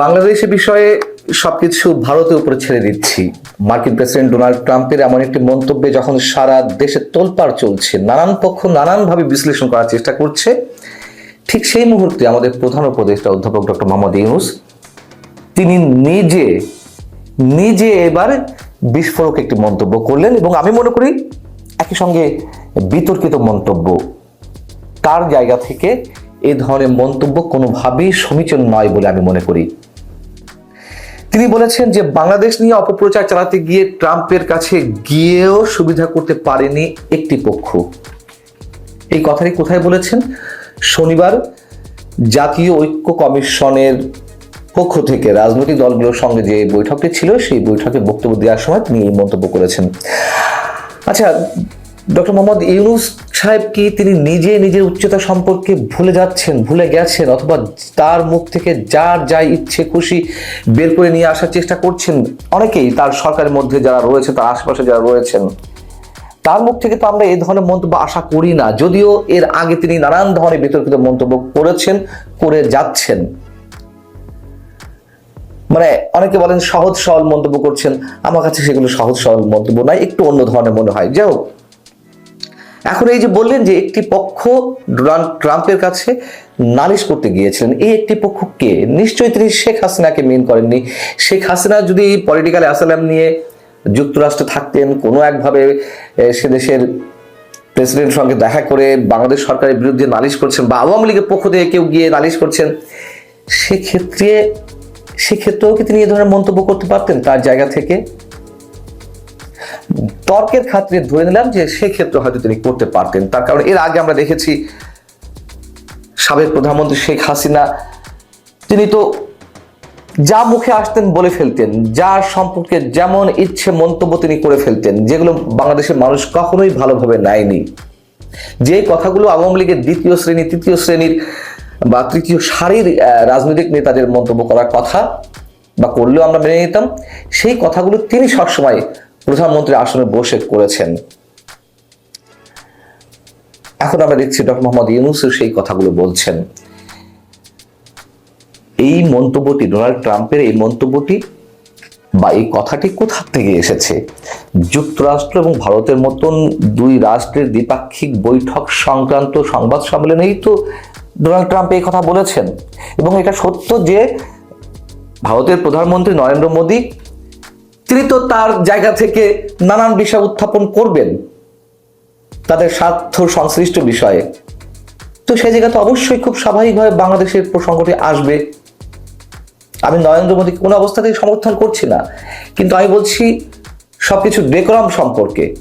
বাংলাদেশের বিষয়ে সবকিছু ভারতের উপরে ছেড়ে দিচ্ছি। মার্কিন প্রেসিডেন্ট ডোনাল্ড ট্রাম্পের এমন একটি মন্তব্যে যখন সারা দেশে তোলপাড় চলছে, নানান পক্ষ নানানভাবে বিশ্লেষণ করার চেষ্টা করছে, ঠিক সেই মুহূর্তে আমাদের প্রধান উপদেষ্টা অধ্যাপক ডক্টর মোহাম্মদ ইউনুস, তিনি নিজে নিজে এবার বিস্ফোরক একটি মন্তব্য করলেন এবং আমি মনে করি একই সঙ্গে বিতর্কিত মন্তব্য তার জায়গা থেকে এই ধরনের মন্তব্য কোনোভাবেই সমীচীন নয় বলে আমি মনে করি। তিনি বলেছেন যে, বাংলাদেশ নিয়ে অপপ্রচার চালাতে গিয়ে ট্রাম্পের কাছে গিয়েও সুবিধা করতে পারেনি একটি পক্ষ। এই কথাটি কোথায় বলেছেন? শনিবার জাতীয় ঐক্য কমিশনের পক্ষ থেকে রাজনৈতিক দলগুলোর সঙ্গে যে বৈঠকটি ছিল, সেই বৈঠকে বক্তব্য দেওয়ার সময় তিনি এই মন্তব্য করেছেন। আচ্ছা ডক্টর মোহাম্মদ ইউনুস সাহেব কি তিনি নিজে নিজের উচ্চতা সম্পর্কে ভুলে যাচ্ছেন, ভুলে গেছেন, অথবা তার মুখ থেকে যার যাই ইচ্ছে খুশি বের করে নিয়ে আসার চেষ্টা করছেন? অনেকেই তার সরকারের মধ্যে যারা রয়েছে, তার আশেপাশে যারা রয়েছেন, তার মুখ থেকে তো আমরা এই ধরনের মন্তব্য আশা করি না। যদিও এর আগে তিনি নানান ধরনের বিতর্কিত মন্তব্য করেছেন, করে যাচ্ছেন। মানে অনেকে বলেন সহজ সরল মন্তব্য করছেন। আমার কাছে সেগুলো সহজ সরল মন্তব্য নয়, একটু অন্য ধরনের মনে হয়। যাই হোক এখন এই যে বললেন যে একটি পক্ষ ডোনাল্ড ট্রাম্পের কাছে নালিশ করতে গিয়েছিলেন, এই একটি পক্ষ কে? নিশ্চয়ই তিনি শেখ হাসিনাকে মিন করেননি। শেখ হাসিনা যদি পলিটিক্যাল অ্যাসালাম নিয়ে যুক্তরাষ্ট্রে থাকতেন, কোনো একভাবে সে দেশের প্রেসিডেন্টের সঙ্গে দেখা করে বাংলাদেশ সরকারের বিরুদ্ধে নালিশ করছেন বা আওয়ামী লীগের পক্ষ থেকে কেউ গিয়ে নালিশ করছেন, সেক্ষেত্রে, সেক্ষেত্রেও কি তিনি এ ধরনের মন্তব্য করতে পারতেন তার জায়গা থেকে? তর্কের খাতিরে ধরে নিলাম যে সেক্ষেত্রে হয়তো তিনি করতে পারতেন। তার কারণ এর আগে আমরা দেখেছি সাবেক প্রধানমন্ত্রী শেখ হাসিনা, তিনি তো যা মুখে আসতেন বলে ফেলতেন, যার সম্পর্কে যেমন ইচ্ছে মন্তব্য তিনি করে ফেলতেন, যেগুলো বাংলাদেশের মানুষ কখনোই ভালোভাবে নেয়নি। যে কথাগুলো আওয়ামী লীগের দ্বিতীয় শ্রেণি, তৃতীয় শ্রেণির বা তৃতীয় সারির রাজনৈতিক নেতাদের মন্তব্য করার কথা বা করলেও আমরা মেনে নিতাম, সেই কথাগুলো তিনি সবসময় প্রধানমন্ত্রী আসনে বসে করেছেন। এখন আমরা দেখছি ডক্টর মোহাম্মদ ইউনুসও সেই কথাগুলো বলছেন। এই মন্তব্যটি, ডোনাল্ড ট্রাম্পের এই মন্তব্যটি বা এই কথাটি কোথা থেকে এসেছে? যুক্তরাষ্ট্র এবং ভারতের মতন দুই রাষ্ট্রের দ্বিপাক্ষিক বৈঠক সংক্রান্ত সংবাদ সম্মেলনেই তো ডোনাল্ড ট্রাম্প এই কথা বলেছেন। এবং এটা সত্য যে ভারতের প্রধানমন্ত্রী নরেন্দ্র মোদী তিনি তো তার জায়গা থেকে নানান বিষয় উত্থাপন করবেন। তাদের স্বার্থ সংশ্লিষ্ট বিষয়ে। তো সেই জায়গাতে অবশ্যই খুব স্বাভাবিকভাবে বাংলাদেশের প্রসঙ্গটি আসবে। আমি নরেন্দ্র মোদীকে কোনো অবস্থাতেই সমর্থন করছি না। কিন্তু আমি বলছি, সবকিছু ডেকোরাম সম্পর্কে।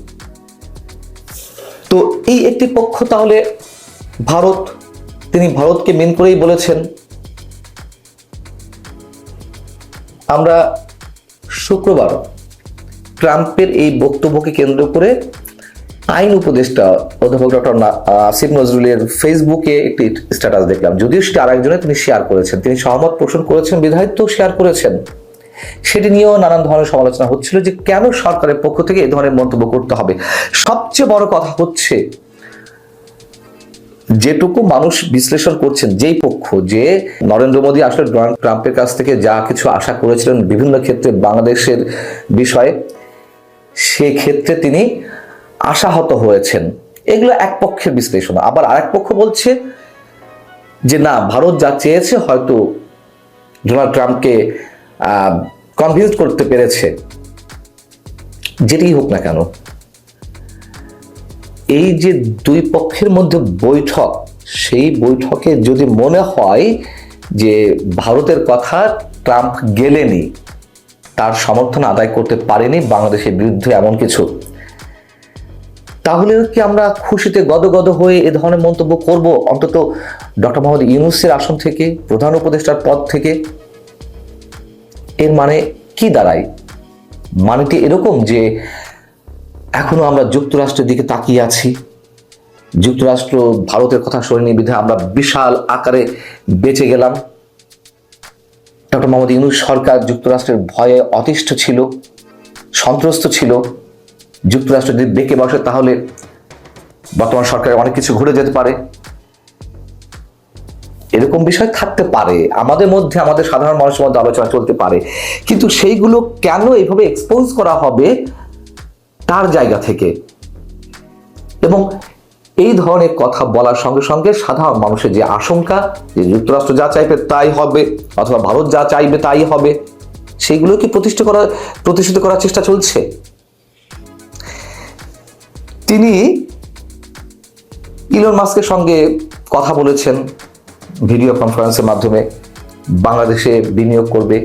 তো এই একটি পক্ষ তাহলে ভারত, তিনি ভারতকে মেন করেই বলেছেন। আমরা শুক্রবার ট্রাম্পের এই বক্তব্যকে কেন্দ্র করে আইন উপদেষ্টা অধ্যাপক ডক্টর আসিফ নজরুলের ফেসবুকে একটি স্ট্যাটাস দেখলাম। যদিও সেটা আরেকজনে তিনি শেয়ার করেছেন। তিনি সহমত পোষণ করেছেন, বিধায়িত্ব শেয়ার করেছেন। সেটি নিয়েও নানান ধরনের সমালোচনা হচ্ছিল যে কেন সরকারের পক্ষ থেকে এ ধরনের মন্তব্য করতে হবে। সবচেয়ে বড় কথা হচ্ছে যেটুকু মানুষ বিশ্লেষণ করছেন, যেই পক্ষ যে নরেন্দ্র মোদী আসলে ডোনাল্ড ট্রাম্পের কাছ থেকে যা কিছু আশা করেছিলেন বিভিন্ন ক্ষেত্রে বাংলাদেশের বিষয়ে, সেক্ষেত্রে তিনি আশাহত হয়েছেন। এগুলো এক পক্ষের বিশ্লেষণ। আবার আরেক পক্ষ বলছে যে না, ভারত যা চেয়েছে হয়তো ডোনাল্ড ট্রাম্পকে কনভিন্স করতে পেরেছে। যেটি হোক না কেন। এই যে দুই পক্ষের মধ্যে বৈঠক, সেই বৈঠকে যদি মনে হয় যে ভারতের কথা ট্রাম্প গেলেনি, তার সমর্থন আদায় করতে পারেনি বাংলাদেশের বিরুদ্ধে এমন কিছু, তাহলে কি আমরা খুশিতে গদগদ হয়ে এ ধরনের মন্তব্য করব? অন্তত ডক্টর মোহাম্মদ ইউনুসের আসন থেকে, প্রধান উপদেষ্টার পদ থেকে? এর মানে কি দাঁড়ায়? মানেটি এরকম যে এখনও আমরা যুক্তরাষ্ট্রের দিকে তাকিয়ে আছি। যুক্তরাষ্ট্র ভারতের কথা শোনেনি বিধে আমরা বিশাল আকারে বেঁচে গেলাম। ডক্টর মোহাম্মদ ইউনুস সরকার যুক্তরাষ্ট্রের ভয়ে অতিষ্ঠ ছিল, সন্ত্রস্ত ছিল। যুক্তরাষ্ট্র যদি বেঁকে বসে, তাহলে বর্তমান সরকারের অনেক কিছু ঘুরে যেতে পারে। এরকম বিষয় থাকতে পারে। আমাদের মধ্যে, আমাদের সাধারণ মানুষের মধ্যে আলোচনা চলতে পারে। কিন্তু সেইগুলো কেন এইভাবে এক্সপোজ করা হবে? তার জায়গা থেকে। এবং এই ধরনের কথা বলার সঙ্গে সঙ্গে সাধারণ মানুষের যে আশঙ্কা, যে যুক্তরাষ্ট্র যা চাইবে তাই হবে, অথবা ভারত যা চাইবে তাই হবে সেইগুলো কি প্রতিষ্ঠা করা প্রতিষ্ঠিত করার চেষ্টা চলছে? তিনি ইলন মাস্কের সঙ্গে কথা বলেছেন, ভিডিও কনফারেন্সের মাধ্যমে, বাংলাদেশে বিনিয়োগ করবে।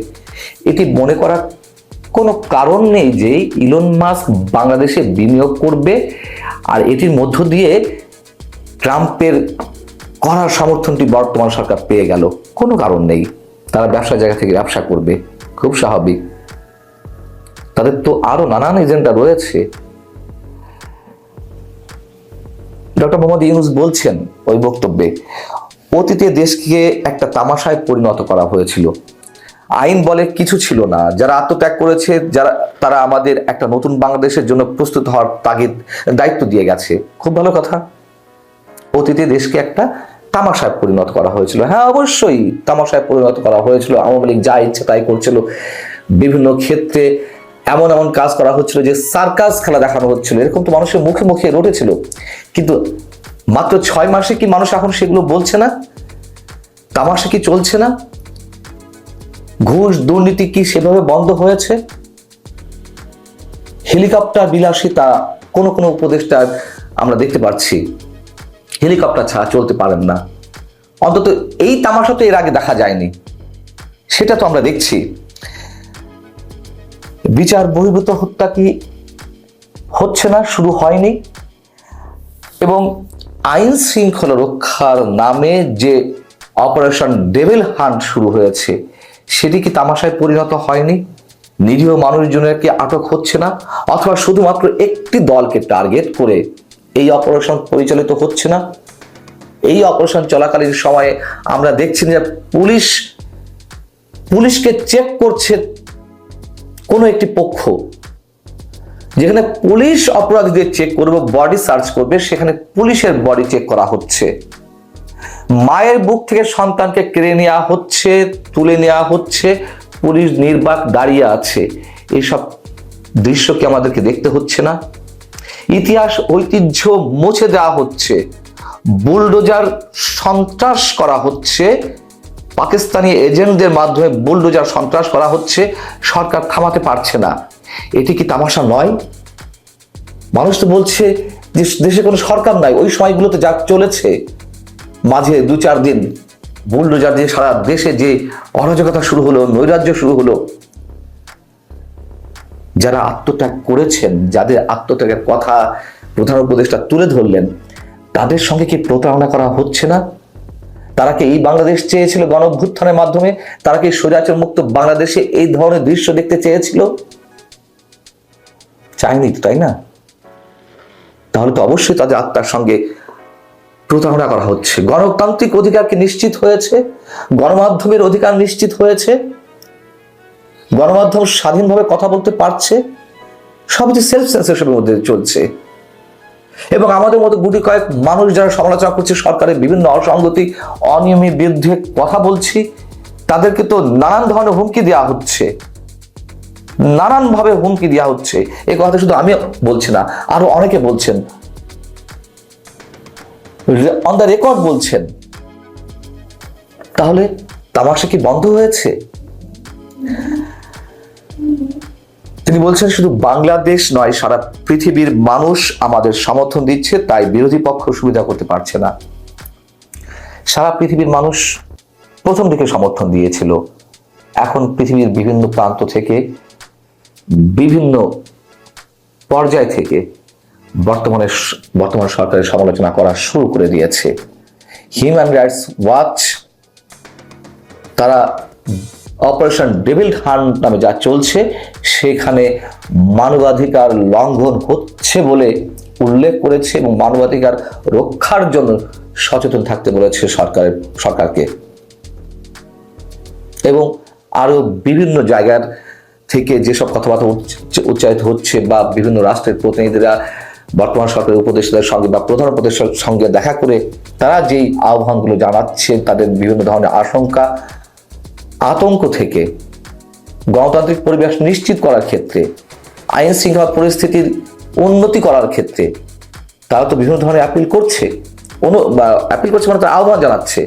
এটি মনে করার কোনো কারণ নেই যে ইলন মাস্ক বাংলাদেশে বিনিয়োগ করবে আর এটির মধ্য দিয়ে ট্রাম্পের করার সমর্থনটি বর্তমান সরকার পেয়ে গেল। কোনো কারণ নেই। তারা ব্যবসার জায়গা থেকে ব্যবসা করবে। খুব স্বাভাবিক। তাদের তো আরও নানান এজেন্ডা রয়েছে। ডক্টর মোহাম্মদ ইউনুস বলছেন ওই বক্তব্যে, অতীতে দেশকে একটা তামাশায় পরিণত করা হয়েছিল। আইন বলে কিছু ছিল না। যারা আত্মত্যাগ করেছে, যারা, তারা আমাদের একটা নতুন বাংলাদেশের জন্য প্রস্তুত হওয়ার তাগিদ, দায়িত্ব দিয়ে গেছে। খুব ভালো কথা। অতীতে দেশকে একটা তামাশায় পরিণত করা হয়েছিল। হ্যাঁ অবশ্যই তামাশায় পরিণত করা হয়েছিল। আওয়ামী লীগ যা ইচ্ছে তাই করছিল। বিভিন্ন ক্ষেত্রে এমন এমন কাজ করা হচ্ছিল যে সার্কাস খেলা দেখানো হচ্ছিল। এরকম তো মানুষের মুখে মুখে রটেছিল। কিন্তু মাত্র ছয় মাসে কি মানুষ এখন সেগুলো বলছে না? তামাশা কি চলছে না? ঘুষ দুর্নীতি কি সেভাবে বন্ধ হয়েছে? হেলিকপ্টার বিলাসিতা কোনো কোনো উপদেষ্টা আমরা দেখতে পাচ্ছি হেলিকপ্টার ছাড়া চলতে পারেন না। অন্তত এই তামাশা তো এর আগে দেখা যায়নি। সেটা তো আমরা দেখছি। বিচার বহির্ভূত হত্যা কি হচ্ছে না, শুরু হয়নি? এবং আইন শৃঙ্খলা রক্ষার নামে যে অপারেশন ডেভিল হান্ট শুরু হয়েছে সেটি কি তামাশায় পরিণত হয়নি? নিরীহ মানুষজনের কি আটক হচ্ছে না, অথবা শুধুমাত্র একটি দলকে টার্গেট করে এই অপারেশন পরিচালিত হচ্ছে না? এই অপারেশন চলাকালীন সময়ে আমরা দেখছি যে পুলিশ, পুলিশকে চেক করছে কোনো একটি পক্ষ। যেখানে পুলিশ অপরাধীদের চেক করবে বডি সার্চ করবে, সেখানে পুলিশের বডি চেক করা হচ্ছে। মায়ের বুক থেকে সন্তানকে কেড়ে নেওয়া হচ্ছে, তুলে নেওয়া হচ্ছে, পুলিশ নির্বাক দাঁড়িয়ে আছে। এইসব দৃশ্যকে আমাদেরকে দেখতে হচ্ছে না? ইতিহাস, ঐতিহ্য মুছে দেওয়া হচ্ছে। বুলডোজার সন্ত্রাস করা হচ্ছে। পাকিস্তানি এজেন্টদের মাধ্যমে বুলডোজার সন্ত্রাস করা হচ্ছে। সরকার থামাতে পারছে না। এটি কি তামাশা নয়? মানুষ তো বলছে যে দেশে কোনো সরকার নাই। ওই সময়গুলোতে যা চলেছে মাঝে দু চার দিন বুলডোজার দিয়ে সারা দেশে যে অরাজকতা শুরু হলো, নৈরাজ্য শুরু হলো, যারা আত্মত্যাগ করেছেন, যাদের আত্মত্যাগের কথা প্রধান উপদেষ্টা তুলে ধরলেন, তাদের সঙ্গে কি প্রতারণা করা হচ্ছে না? তারা কি এই বাংলাদেশ চেয়েছিল গণ অভ্যুত্থানের মাধ্যমে? তারা কি স্বৈরাচার মুক্ত বাংলাদেশে এই ধরনের দৃশ্য দেখতে চেয়েছিল? চায়নি তাই না? তাহলে তো অবশ্যই তাদের আত্মার সঙ্গে প্রতারণা করা হচ্ছে। গণতান্ত্রিক অধিকার কি নিশ্চিত হয়েছে? গণমাধ্যমের অধিকার নিশ্চিত হয়েছে? গণমাধ্যম স্বাধীনভাবে কথা বলতে পারছে? সবই সেলফ সেন্সারশিপের মধ্যে চলছে। এবং আমাদের মতো গুটি কয়েক মানুষ যারা সমালোচনা করছে, সরকারের বিভিন্ন অসঙ্গতি অনিয়মের বিরুদ্ধে কথা বলছি, তাদেরকে তো নানান ধরনের হুমকি দেওয়া হচ্ছে। নানানভাবে হুমকি দেওয়া হচ্ছে। এই কথা শুধু আমি বলছি না, আরও অনেকে বলছেন। অন দ্য রেকর্ড বলছেন। তাহলে তামাশা কি বন্ধ হয়েছে? তিনি বলছেন, শুধু বাংলাদেশ নয়, সারা পৃথিবীর মানুষ আমাদের সমর্থন দিচ্ছে, তাই বিরোধী পক্ষ সুবিধা করতে পারছে না। সারা পৃথিবীর মানুষ প্রথম দিকে সমর্থন দিয়েছিল। এখন পৃথিবীর বিভিন্ন প্রান্ত থেকে, বিভিন্ন পর্যায় থেকে বর্তমানে বর্তমান সরকারের সমালোচনা করা শুরু করে দিয়েছে। হিউম্যান রাইটস ওয়াচ তারা অপারেশন ডেভিল হান্ট নামে যা চলছে, সেখানে মানবাধিকার লঙ্ঘন হচ্ছে বলে উল্লেখ করেছে এবং মানবাধিকার রক্ষার জন্য সচেতন থাকতে বলেছে সরকারের, সরকারকে। এবং আরও বিভিন্ন জায়গার থেকে যেসব কথাবার্তা উচ্চ- উচ্চারিত হচ্ছে বা বিভিন্ন রাষ্ট্রের প্রতিনিধিরা বর্তমান সরকারের উপদেষ্টাদের সঙ্গে বা প্রধান উপদেষ্টার সঙ্গে দেখা করে তারা যেই আহ্বানগুলো জানাচ্ছে তাদের বিভিন্ন ধরনের আশঙ্কা, আতঙ্ক থেকে গণতান্ত্রিক পরিবেশ নিশ্চিত করার ক্ষেত্রে, আইন শৃঙ্খলা পরিস্থিতির উন্নতি করার ক্ষেত্রে তারা তো বিভিন্ন ধরনের অ্যাপিল করছে, অনু অ্যাপিল করছে মানে তারা আহ্বান জানাচ্ছে।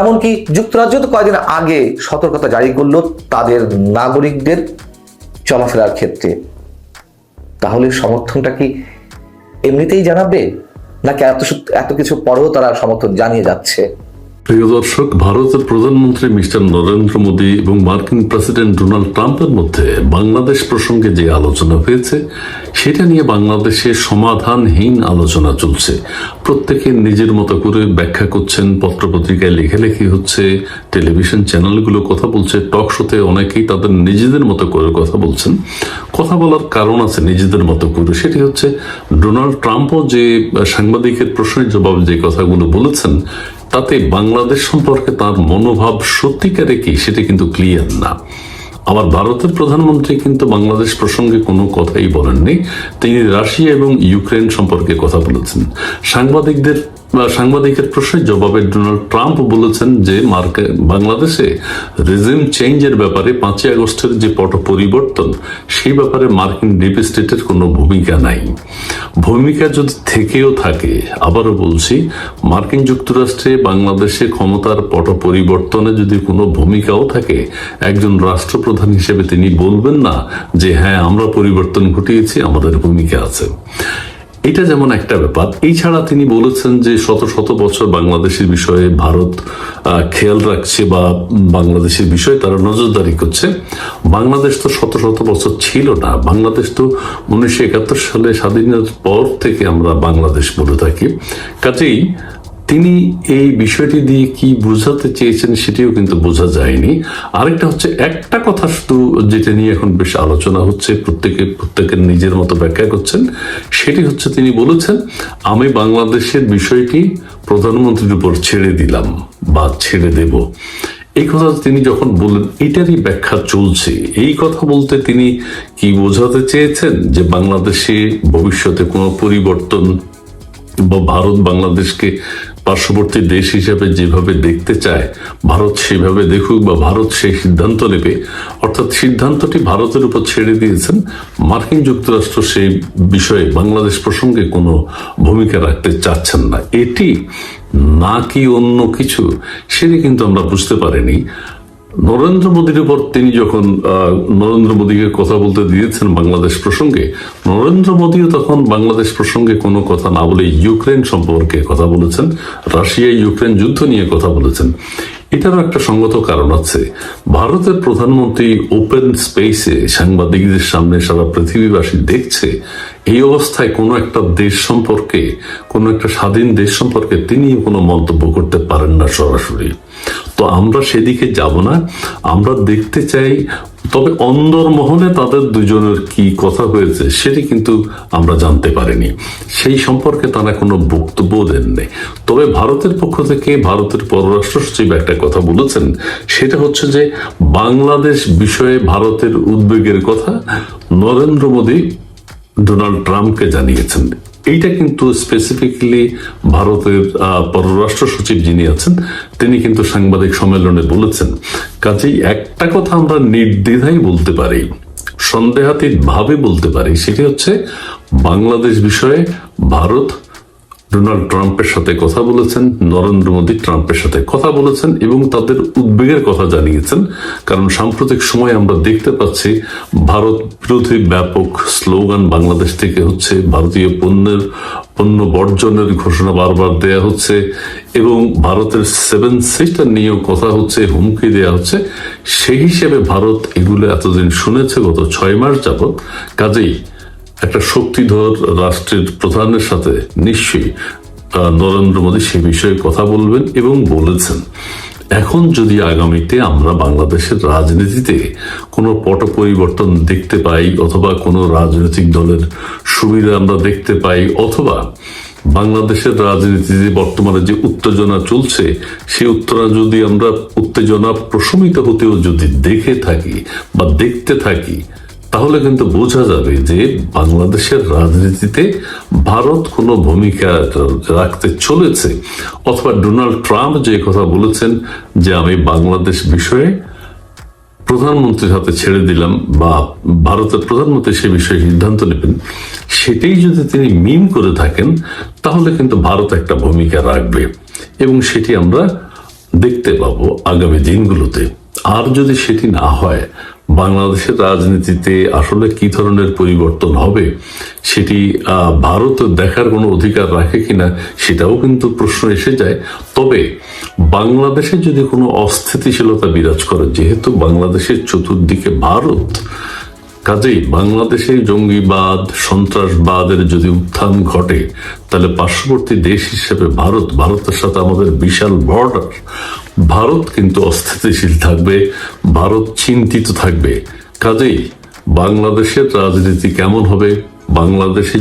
এমনকি যুক্তরাজ্য তো কয়েকদিন আগে সতর্কতা জারি করল তাদের নাগরিকদের চলাফেরার ক্ষেত্রে। তাহলে সমর্থনটা কি এমনিতেই জানাবে? নাকি এত এত কিছু পরেও তারা সমর্থন জানিয়ে যাচ্ছে? প্রিয় দর্শক, ভারতের প্রধানমন্ত্রী মিস্টার নরেন্দ্র মোদী এবং মার্কিন প্রেসিডেন্ট ডোনাল্ড ট্রাম্পের মধ্যে বাংলাদেশ প্রসঙ্গে যে আলোচনা হয়েছে, সেটা নিয়ে বাংলাদেশে সমাধানহীন আলোচনা চলছে। প্রত্যেকে নিজের মতো করে ব্যাখ্যা করছেন, পত্রপত্রিকায় লেখালেখি হচ্ছে, টেলিভিশন চ্যানেলগুলো কথা বলছে, টক শোতে অনেকেই তাদের নিজেদের মতো করে কথা বলছেন। কথা বলার কারণ আছে নিজেদের মতো করে, সেটি হচ্ছে ডোনাল্ড ট্রাম্পও যে সাংবাদিকের প্রশ্নের জবাবে যে কথাগুলো বলেছেন তাতে বাংলাদেশ সম্পর্কে তার মনোভাব সত্যিকারে কি, সেটা কিন্তু ক্লিয়ার না। আবার ভারতের প্রধানমন্ত্রী কিন্তু বাংলাদেশ প্রসঙ্গে কোনো কথাই বলেননি। তিনি রাশিয়া এবং ইউক্রেন সম্পর্কে কথা বলেছেন। সাংবাদিকদের সাংবাদিকের প্রশ্নের জবাবে ডোনাল্ড ট্রাম্প বলেছেন যে মার্কে বাংলাদেশে রেজিম চেঞ্জের ব্যাপারে পাঁচই আগস্টের যে পট পরিবর্তন, সেই ব্যাপারে মার্কিন ডিপ স্টেটের কোনো ভূমিকা নাই। ভূমিকা যদি থেকেও থাকে, আবারও বলছি, মার্কিন যুক্তরাষ্ট্রে বাংলাদেশে ক্ষমতার পট পরিবর্তনে যদি কোনো ভূমিকাও থাকে, একজন রাষ্ট্রপ্রধান হিসেবে তিনি বলবেন না যে হ্যাঁ আমরা পরিবর্তন ঘটিয়েছি, আমাদের ভূমিকা আছে। এটা যেমন একটা ব্যাপার, এই ছাড়া তিনি বলেছেন যে শত শত বছর বাংলাদেশের বিষয়ে ভারত খেয়াল রাখছে বা বাংলাদেশের বিষয়ে তারা নজরদারি করছে। বাংলাদেশ তো শত শত বছর ছিল না। বাংলাদেশ তো উনিশশো একাত্তর সালে স্বাধীনতার পর থেকে আমরা বাংলাদেশ বলে থাকি। কাজেই তিনি এই বিষয়টি দিয়ে কি বোঝাতে চেয়েছেন সেটিও কিন্তু বোঝা যায়নি। আরেকটা হচ্ছে, একটা কথা শুধু যেটা নিয়ে এখন বেশ আলোচনা হচ্ছে, প্রত্যেকে প্রত্যেকের নিজের মতো ব্যাখ্যা করছেন, সেটি হচ্ছে তিনি বলেছেন, আমি বাংলাদেশের বিষয়টি প্রধানমন্ত্রীর উপর ছেড়ে দিলাম বা ছেড়ে দেব। এই কথা তিনি যখন বললেন, এটারই ব্যাখ্যা চলছে। এই কথা বলতে তিনি কি বোঝাতে চেয়েছেন যে বাংলাদেশে ভবিষ্যতে কোনো পরিবর্তন ভারত বাংলাদেশকে পার্শ্ববর্তী দেশ হিসেবে যেভাবে দেখতে চায়, ভারত সেভাবে দেখুক বা ভারত সেই সিদ্ধান্ত নেবে, অর্থাৎ সিদ্ধান্তটি ভারতের উপর ছেড়ে দিয়েছেন, মার্কিন যুক্তরাষ্ট্র সেই বিষয়ে বাংলাদেশ প্রসঙ্গে কোনো ভূমিকা রাখতে চাচ্ছেন না। এটি নাকি অন্য কিছু, সেটি কিন্তু আমরা বুঝতে পারিনি। নরেন্দ্র মোদীর উপর তিনি যখন নরেন্দ্র মোদীকে কথা বলতে দিয়েছেন বাংলাদেশ প্রসঙ্গে, নরেন্দ্র মোদীও তখন বাংলাদেশ প্রসঙ্গে কোনো কথা না বলে ইউক্রেন সম্পর্কে কথা বলেছেন, রাশিয়া ইউক্রেন যুদ্ধ নিয়ে কথা বলেছেন। এটারও একটা সঙ্গত কারণ আছে। ভারতের প্রধানমন্ত্রী ওপেন স্পেসে সাংবাদিকদের সামনে সারা পৃথিবীবাসী দেখছে, এই অবস্থায় কোনো একটা দেশ সম্পর্কে, কোনো একটা স্বাধীন দেশ সম্পর্কে তিনি কোনো মন্তব্য করতে পারেন না সরাসরি। তো আমরা সেদিকে যাব না। আমরা দেখতে চাই, তবে অন্দরমহলে তাদের দুজনের কি কথা হয়েছে সেটি কিন্তু আমরা জানতে পারিনি। সেই সম্পর্কে তারা কোনো বক্তব্য দেননি। তবে ভারতের পক্ষ থেকে ভারতের পররাষ্ট্র সচিব একটা কথা বলেছেন, সেটা হচ্ছে যে বাংলাদেশ বিষয়ে ভারতের উদ্বেগের কথা নরেন্দ্র মোদী ডোনাল্ড ট্রাম্পকে জানিয়েছেন। এইটা কিন্তু স্পেসিফিকলি ভারতের পররাষ্ট্র সচিব যিনি আছেন, তিনি কিন্তু সাংবাদিক সম্মেলনে বলেছেন। কাজেই একটা কথা আমরা নির্দ্বিধাই বলতে পারি সন্দেহাতীত ভাবে বলতে পারি, সেটি হচ্ছে বাংলাদেশ বিষয়ে ভারত ডোনাল্ড ট্রাম্পের সাথে কথা বলেছেন, নরেন্দ্র মোদী ট্রাম্পের সাথে কথা বলেছেন এবং তাদের উদ্বেগের কথা জানিয়েছেন। কারণ সাম্প্রতিক সময় আমরা দেখতে পাচ্ছি, ভারত বিরোধী ব্যাপক স্লোগান বাংলাদেশ থেকে হচ্ছে ভারতীয় পণ্যের, পণ্য বর্জনের ঘোষণা বারবার দেয়া হচ্ছে এবং ভারতের সেভেন সিস্টার নিয়েও কথা হচ্ছে, হুমকি দেয়া হচ্ছে। সেই হিসেবে ভারত এগুলো এতদিন শুনেছে গত ছয় মাস যাবৎ। কাজেই একটা শক্তিধর রাষ্ট্রের প্রধানের সাথে নিশ্চয়ই নরেন্দ্র মোদী সে বিষয়ে কথা বলবেন এবং বলেছেন, এখন যদি আগামীতে আমরা বাংলাদেশের রাজনীতিতে কোনো পট পরিবর্তন দেখতে পাই অথবা কোনো রাজনৈতিক দলের সুবিধা আমরা দেখতে পাই অথবা বাংলাদেশের রাজনীতিতে বর্তমানে যে উত্তেজনা চলছে, সেই উত্তেজনা যদি আমরা উত্তেজনা প্রশমিত হতেও যদি দেখে থাকি বা দেখতে থাকি তাহলে কিন্তু বোঝা যাবে যে বাংলাদেশের রাজনীতিতে ভারত কোনো ভূমিকা রাখতে চলেছে, অথবা ডোনাল্ড ট্রাম্প যে কথা বলেছেন যে আমি বাংলাদেশ বিষয়ে প্রধানমন্ত্রীর হাতে ছেড়ে দিলাম বা ভারতের প্রধানমন্ত্রী সে বিষয়ে সিদ্ধান্ত নেবেন, সেটাই যদি তিনি মিম করে থাকেন, তাহলে কিন্তু ভারত একটা ভূমিকা রাখবে। এবং সেটি আমরা দেখতে পাবো আগামী দিনগুলোতে। আর যদি সেটি না হয় বাংলাদেশের রাজনীতিতে আসলে কি ধরনের পরিবর্তন হবে, সেটি ভারত দেখার কোনো অধিকার রাখে কিনা, সেটাও কিন্তু প্রশ্ন এসে যায়। তবে বাংলাদেশে যদি কোনো অস্থিতিশীলতা বিরাজ করে, যেহেতু বাংলাদেশের চতুর্দিকে ভারত কাজেই বাংলাদেশে জঙ্গিবাদ, সন্ত্রাসবাদের যদি উত্থান ঘটে, তাহলে পার্শ্ববর্তী দেশ হিসেবে ভারত, ভারতের সাথে আমাদের বিশাল বর্ডার ভারত কিন্তু অস্থিতিশীল থাকবে, ভারত চিন্তিত থাকবে। কাজেই বাংলাদেশের রাজনীতি কেমন হবে? বাংলাদেশে